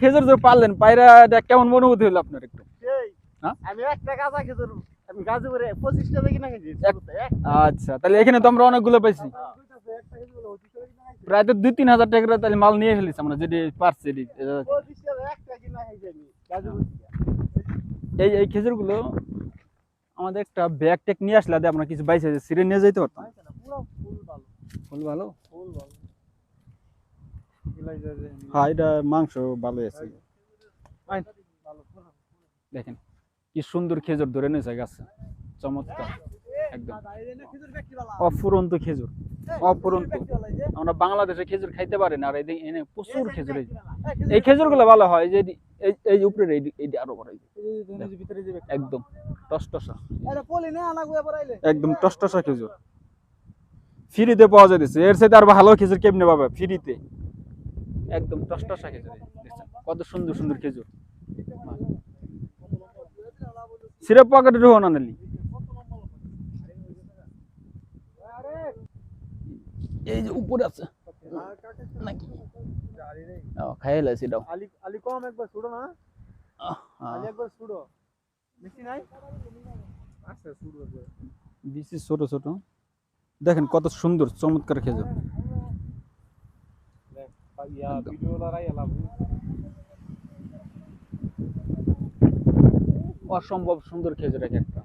খেজুর যে পারলেন পায়রা কেমন অনুভূতি হলো আপনার একটু? হ্যাঁ? আমি একটা গাঁজা খেজুর আমি গাজীপুরে পঁচিশ টাকা কিনা খেয়েছি শুরুতে, এক আচ্ছা তাহলে এখানে তো আমরা অনেকগুলো পাইছি। প্রায় তো দুই তিন হাজার টাকার তাহলে মাল নিয়ে ফেলিস আমরা যেটি পারছি টাকা থেকে। এই এই খেজুরগুলো আমাদের একটা ব্যাগ টেক নিয়ে আসলে আমরা কিছু বাইসে সিরে নিয়ে যেতে পারতাম। না, ফুল ভালো। ফুল ভালো? ফুল হ্যাঁ। দেখেন, কি সুন্দর খেজুর ধরে নিয়েছে গাছে। চমৎকার, একদম। খেজুর আমরা বাংলাদেশে খেজুর খাইতে পারি না, আর এদিকে এনে প্রচুর খেজুর, এই যে। এই খেজুরগুলো ভালো হয়, এই যে এই এই যে এই এই আরও বড়, এই। একদম, টসটসা। একদম টসটসা খেজুর। ফ্রিতে পাওয়া যাইতেছে, এর সাথে আর ভালো খেজুর কেমনে পাবে? ফ্রিতে। একদম টসটসা খেজুর এই দেখছেন কত সুন্দর সুন্দর খেজুর। সিরাপ পকেটে ঢোকা না নালি। এই যে উপরে আছে। নাকি? ও দাও। আলি আলি কম একবার ছুড়ো না। আলি একবার ছুড়ো। বেশি নাই? আচ্ছা ছুড়ো ছোট ছোট। দেখেন কত সুন্দর চমৎকার খেজুর। ইয়া ভিডিও লড়াই এলাম অসম্ভব সুন্দর খেজুর এক একটা।